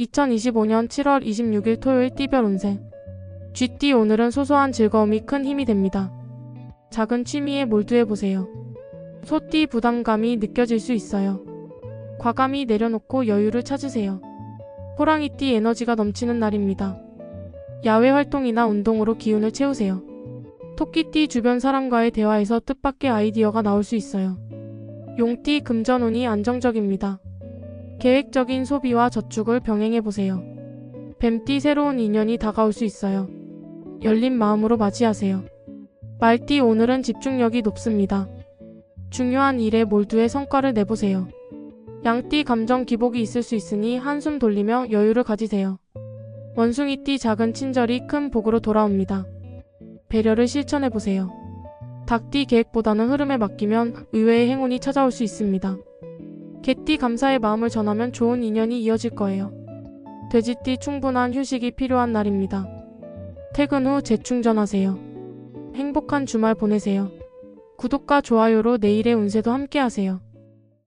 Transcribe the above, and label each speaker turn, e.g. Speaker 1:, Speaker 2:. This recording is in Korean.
Speaker 1: 2025년 7월 26일 토요일 띠별 운세. 쥐띠 오늘은 소소한 즐거움이 큰 힘이 됩니다. 작은 취미에 몰두해보세요. 소띠 부담감이 느껴질 수 있어요. 과감히 내려놓고 여유를 찾으세요. 호랑이띠 에너지가 넘치는 날입니다. 야외 활동이나 운동으로 기운을 채우세요. 토끼띠 주변 사람과의 대화에서 뜻밖의 아이디어가 나올 수 있어요. 용띠 금전운이 안정적입니다. 계획적인 소비와 저축을 병행해 보세요. 뱀띠 새로운 인연이 다가올 수 있어요. 열린 마음으로 맞이하세요. 말띠 오늘은 집중력이 높습니다. 중요한 일에 몰두해 성과를 내보세요. 양띠 감정 기복이 있을 수 있으니 한숨 돌리며 여유를 가지세요. 원숭이띠 작은 친절이 큰 복으로 돌아옵니다. 배려를 실천해보세요. 닭띠 계획보다는 흐름에 맡기면 의외의 행운이 찾아올 수 있습니다. 개띠 감사의 마음을 전하면 좋은 인연이 이어질 거예요. 돼지띠 충분한 휴식이 필요한 날입니다. 퇴근 후 재충전하세요. 행복한 주말 보내세요. 구독과 좋아요로 내일의 운세도 함께 하세요.